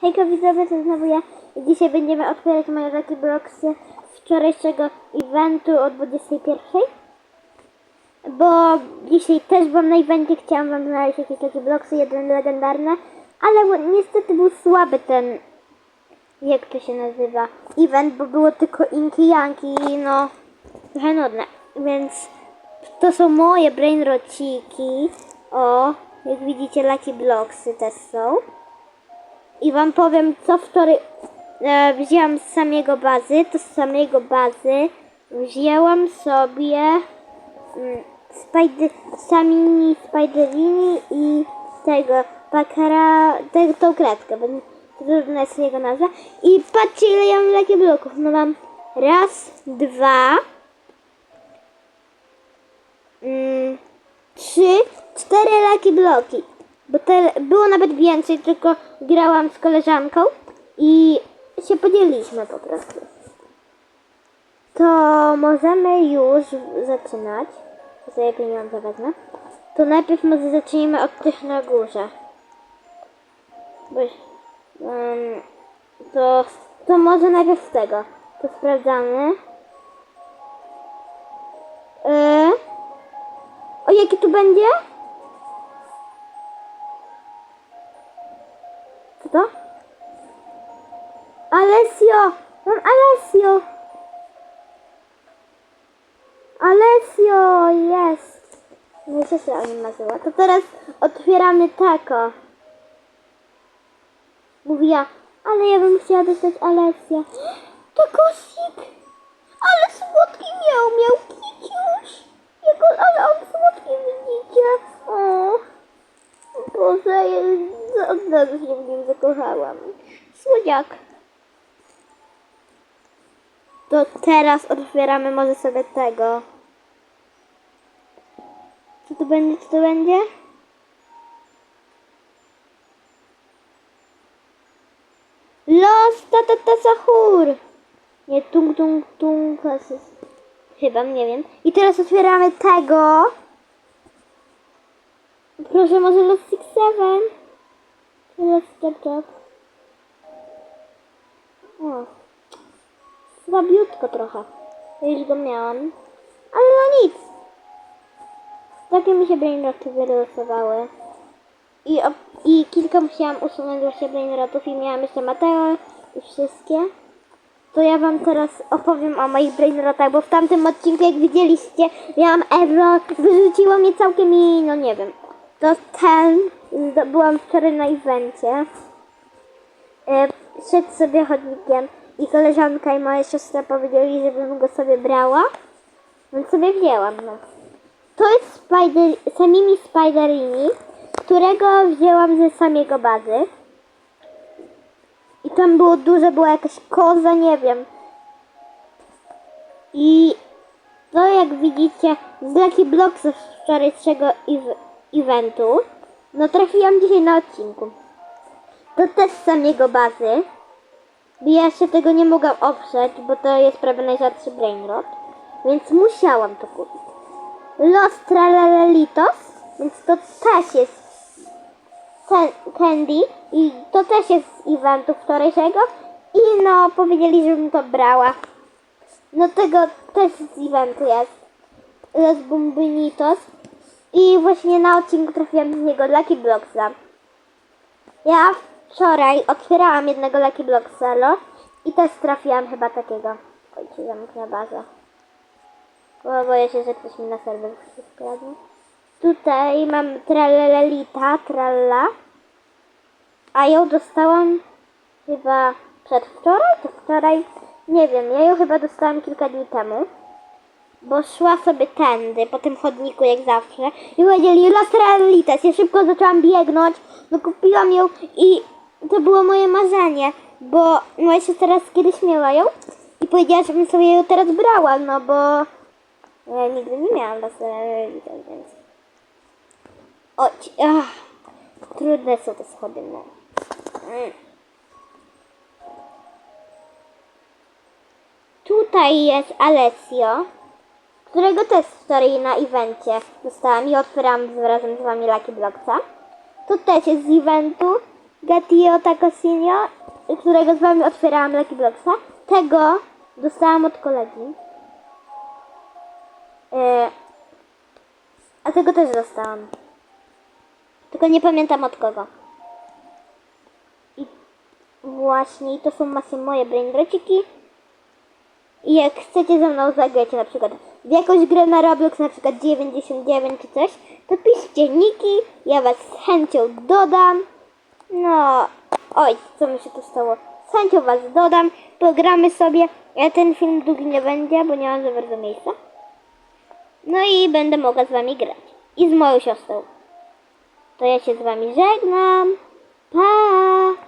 Hejka widzowie, to znowu ja. Dzisiaj będziemy otwierać moje Lucky Blocksy z wczorajszego eventu o 21. Bo dzisiaj też byłam na evencie, chciałam wam znaleźć jakieś Lucky Blocksy, jeden legendarny, ale niestety był słaby ten, jak to się nazywa, event, bo było tylko Inki Janki i no, trochę nudne. Więc to są moje brainrociki. O, jak widzicie Lucky Blocksy też są. I wam powiem, co wczoraj e, wzięłam z samego bazy. To z samego bazy wzięłam sobie mm, spider, samini spiderini i tego pakara, te, tą kredkę, bo trudna jest jego nazwa. I patrzcie ile ja mam takie bloków. No mam raz, dwa, mm, trzy, cztery laki bloki. Bo te, było nawet więcej, tylko grałam z koleżanką i się podzieliliśmy po prostu. To możemy już zaczynać. Sobie pieniądze wezmę. To najpierw może zacznijmy od tych na górze. Bo, um, to, to może najpierw z tego. To sprawdzamy. Yy. O, jaki tu będzie? To? Alessio! Mam Alessio! Alessio! Jest! No siostra o nim marzyła. To teraz otwieramy tako. Mówiła, ale ja bym chciała dostać Alessia. To kosik! Ale słodki miał, miał kiciuś! On, ale on słodki widzicie. Boże, ja od razu się w nim zakochałam. Słodziak. To teraz otwieramy może sobie tego. Co to będzie, co to będzie? Los tata sahur. Nie, tung tung tung. Chyba, nie wiem. I teraz otwieramy tego. Proszę, może los six seven. Los tap tap. O. Słabiutko trochę. Ja już go miałam. Ale no nic. Takie mi się brainroty wylosowały. I, I kilka musiałam usunąć właśnie brainrotów i miałam jeszcze Mateo i wszystkie. To ja wam teraz opowiem o moich brainrotach, bo w tamtym odcinku, jak widzieliście, miałam error, wyrzuciło mnie całkiem i no nie wiem. To ten zdobyłam wczoraj na evencie. E, szedł sobie chodnikiem i koleżanka i moja siostra powiedzieli, żebym go sobie brała. Więc sobie wzięłam, no. To jest spider, Samimi Spiderini, którego wzięłam ze samego bazy. I tam było duże, była jakaś koza, nie wiem. I to jak widzicie z Lucky Blocks z wczorajszego eventu, no trafiłam dzisiaj na odcinku. To też z samego bazy. Ja się tego nie mogłam oprzeć, bo to jest prawie najrzadszy brainrot. Więc musiałam to kupić. Los Tralalelitos, więc to też jest Can- Candy i to też jest z eventu wczorajszego i no powiedzieli, żebym to brała. No tego też z eventu jest. Los Bumbinitos i właśnie na odcinku trafiłam z niego Lucky Blocksa. Ja wczoraj otwierałam jednego Lucky Blocksa lo, i też trafiłam chyba takiego. Oj, ci zamknę bazę. Bo boję się, że ktoś mi na serwer skradnie. Tutaj mam tralelelita, tralla. A ją dostałam chyba przedwczoraj, czy wczoraj? Nie wiem, ja ją chyba dostałam kilka dni temu. Bo szła sobie tędy, po tym chodniku jak zawsze. I powiedzieli, las tralelitas. Ja szybko zaczęłam biegnąć, no kupiłam ją i to było moje marzenie. Bo moja siostra teraz kiedyś miała ją i powiedziała, żebym sobie ją teraz brała, no bo ja nigdy nie miałam las tralelitas, więc... O, ci- ach, trudne są te schody, no. Mm. Tutaj jest Alessio, którego też wczoraj na evencie dostałam i otwieram razem z wami Lucky Blocksa. To też jest z eventu Gatio Tacosinio, którego z wami otwierałam Lucky Blocksa. Tego dostałam od kolegi. E, a tego też dostałam. Tylko nie pamiętam od kogo. I właśnie to są właśnie moje brainrociki. I jak chcecie ze mną zagrać na przykład jakąś grę na Roblox, na przykład 99 czy coś, to piszcie niki, ja was z chęcią dodam. No, oj, co mi się tu stało? Z chęcią was dodam, pogramy sobie, ale ten film długi nie będzie, bo nie mam za bardzo miejsca. No i będę mogła z wami grać. I z moją siostrą. To ja się z wami żegnam. Pa!